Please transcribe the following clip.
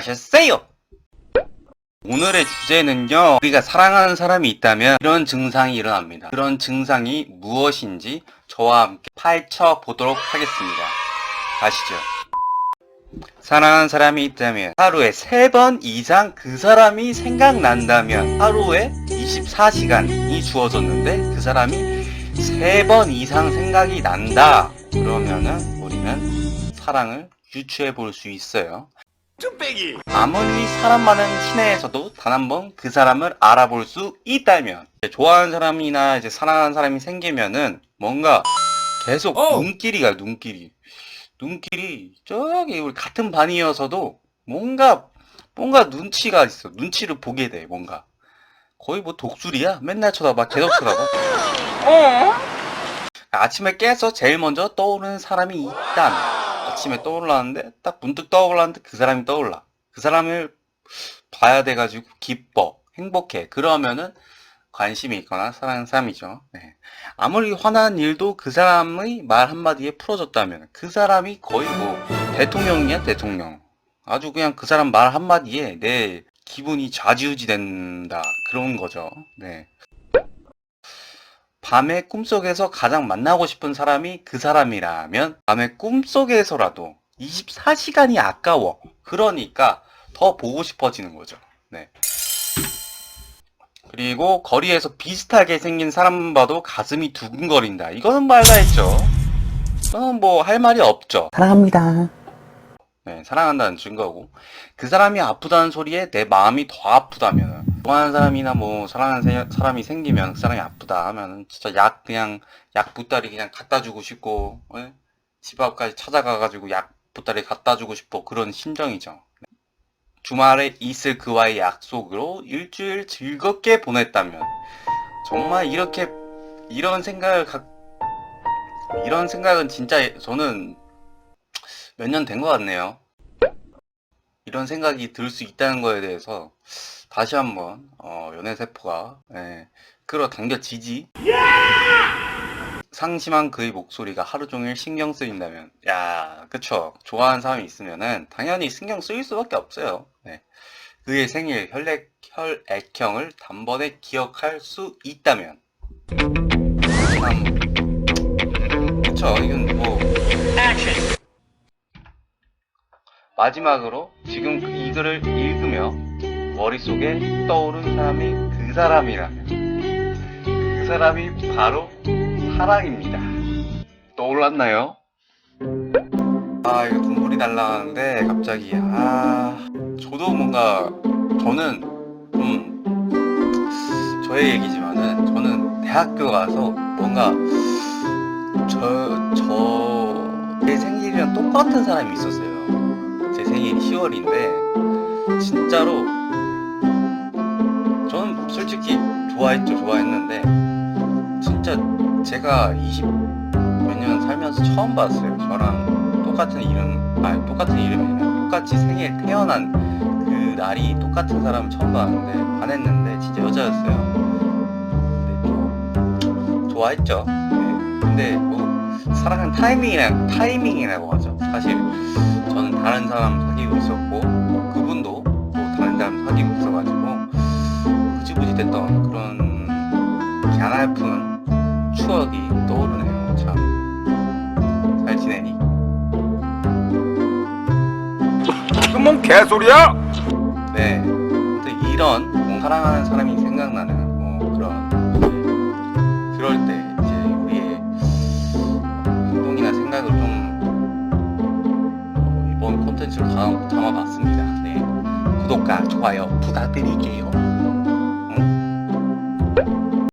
안녕하셨어요. 오늘의 주제는요, 우리가 사랑하는 사람이 있다면 이런 증상이 일어납니다. 그런 증상이 무엇인지 저와 함께 파헤쳐 보도록 하겠습니다. 가시죠. 사랑하는 사람이 있다면 하루에 3번 이상 그 사람이 생각난다면 하루에 24시간이 주어졌는데 그 사람이 3번 이상 생각이 난다. 그러면은 우리는 사랑을 유추해 볼 수 있어요. 아무리 사람 많은 시내에서도 단 한 번 그 사람을 알아볼 수 있다면 좋아하는 사람이나 이제 사랑하는 사람이 생기면은 뭔가 계속 어. 눈길이 가요 눈길이. 눈길이 저기 우리 같은 반이어서도 뭔가 뭔가 눈치가 있어. 눈치를 보게 돼 뭔가. 거의 뭐 독수리야? 맨날 쳐다봐 계속 쳐다봐 아침에 깨서 제일 먼저 떠오르는 사람이 있다면 아침에 떠올랐는데 딱 문득 떠올랐는데 그 사람이 떠올라. 그 사람을 봐야 돼가지고 기뻐 행복해. 그러면은 관심이 있거나 사랑하는 사람이죠. 네. 아무리 화난 일도 그 사람의 말 한마디에 풀어졌다면 그 사람이 거의 뭐 대통령이야 대통령. 아주 그냥 그 사람 말 한마디에 내 기분이 좌지우지 된다. 그런 거죠. 네. 밤에 꿈속에서 가장 만나고 싶은 사람이 그 사람이라면 밤에 꿈속에서라도 24시간이 아까워. 그러니까 더 보고 싶어지는 거죠. 네. 그리고 거리에서 비슷하게 생긴 사람만 봐도 가슴이 두근거린다. 이거는 말가했죠. 이거는 뭐할 말이 없죠. 사랑합니다. 네, 사랑한다는 증거고 그 사람이 아프다는 소리에 내 마음이 더 아프다면 좋아하는 사람이나 뭐 사랑하는 세- 사람이 생기면 그 사람이 아프다 하면은 진짜 약 그냥 약 보따리 그냥 갖다 주고 싶고 예? 집 앞까지 찾아가 가지고 약 보따리 갖다 주고 싶고 그런 심정이죠. 네. 주말에 있을 그와의 약속으로 일주일 즐겁게 보냈다면 정말 이렇게 이런 생각을 각 이런 생각은 진짜 저는 몇 년 된 것 같네요. 이런 생각이 들 수 있다는 거에 대해서 다시 한번 어, 연애세포가 예, 끌어당겨지지. 상심한 그의 목소리가 하루 종일 신경 쓰인다면, 야, 그쵸. 좋아하는 사람이 있으면은 당연히 신경 쓰일 수밖에 없어요. 네. 그의 생일, 혈액, 혈액형을 단번에 기억할 수 있다면, 참, 그쵸. 이건 뭐, 마지막으로 지금 이 글을 읽으며 머릿속에 떠오른 사람이 그 사람이라면 그 사람이 바로 사랑입니다. 떠올랐나요? 아 이거 눈물이 날라가는데 갑자기 아 저도 뭔가 저는 좀 저의 얘기지만은 저는 대학교 가서 뭔가 저, 저, 제 생일이랑 똑같은 사람이 있었어요. 제 생일이 10월인데, 진짜로, 저는 솔직히 좋아했죠, 좋아했는데, 진짜 제가 20 몇 년 살면서 처음 봤어요. 저랑 똑같은 이름, 아니, 똑같은 이름이 아니라 똑같이 생일 태어난 그 날이 똑같은 사람을 처음 봤는데, 반했는데, 진짜 여자였어요. 근데 또, 좋아했죠. 네. 근데 뭐 사랑은 타이밍이라 타이밍이라고 하죠. 사실 다른 사람 사귀고 있었고 뭐 그분도 뭐 다른 사람 사귀고 있어가지고 흐지부지 됐던 그런 갸날픈 추억이 떠오르네요. 참. 잘 지내니? 그뭔 개소리야? 네. 근데 이런 뭐 사랑하는 사람이 이번 콘텐츠로 담아, 담아봤습니다. 네. 구독과 좋아요 부탁드릴게요.